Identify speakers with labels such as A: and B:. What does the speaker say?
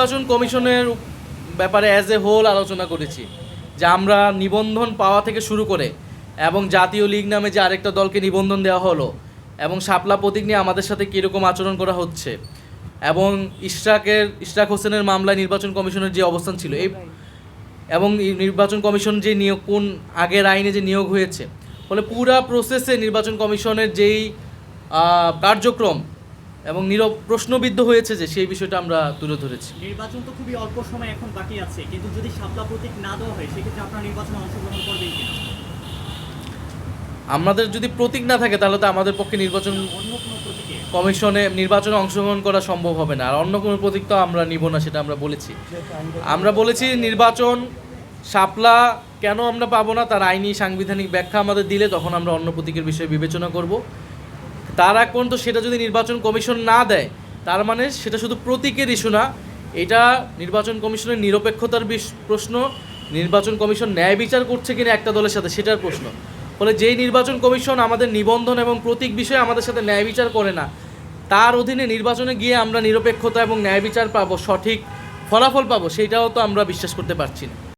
A: নির্বাচন কমিশনের ব্যাপারে অ্যাজ এ হোল আলোচনা করেছি, যে আমরা নিবন্ধন পাওয়া থেকে শুরু করে এবং জাতীয় লীগ নামে যে আরেকটা দলকে নিবন্ধন দেওয়া হলো এবং শাপলা প্রতীক নিয়ে আমাদের সাথে কীরকম আচরণ করা হচ্ছে এবং ইশরাকের, ইশরাক হোসেনের মামলায় নির্বাচন কমিশনের যে অবস্থান ছিল, এই এবং নির্বাচন কমিশন যে নিয়োগ, কোন আগের আইনে যে নিয়োগ হয়েছে, ফলে পুরা প্রসেসে নির্বাচন কমিশনের যেই কার্যক্রম এবং নীরব প্রশ্নবিদ্ধ হয়েছে যে সেই বিষয়টা আমরা তুলে ধরেছি।
B: নির্বাচন তো খুবই অল্প সময় এখন বাকি আছে কিন্তু যদি শাপলা প্রতীক না দেওয়া হয় সেক্ষেত্রে আপনারা নির্বাচনে অংশগ্রহণ করবেন কিনা?
A: আমাদের যদি প্রতীক না থাকে তাহলে তো আমাদের পক্ষে নির্বাচন
B: অন্য কোনো প্রতীকে?
A: কমিশনে নির্বাচনে অংশগ্রহণ করা সম্ভব হবে না। আর অন্য কোনো প্রতীক তো আমরা নিব না সেটা আমরা বলেছি। আমরা বলেছি নির্বাচন শাপলা কেন আমরা পাবো না তার আইনি সাংবিধানিক ব্যাখ্যা আমাদের দিলে তখন আমরা অন্য প্রতীকের বিষয়ে বিবেচনা করব। তার আগ পর্যন্ত সেটা যদি নির্বাচন কমিশন না দেয়, তার মানে সেটা শুধু প্রতীকের ইস্যু না, এটা নির্বাচন কমিশনের নিরপেক্ষতার প্রশ্ন। নির্বাচন কমিশন ন্যায় বিচার করছে কিনা একটা দলের সাথে, সেটার প্রশ্ন। ফলে যেই নির্বাচন কমিশন আমাদের নিবন্ধন এবং প্রতীক বিষয়ে আমাদের সাথে ন্যায় বিচার করে না, তার অধীনে নির্বাচনে গিয়ে আমরা নিরপেক্ষতা এবং ন্যায় বিচার পাবো, সঠিক ফলাফল পাবো সেইটাও তো আমরা বিশ্বাস করতে পারছি না।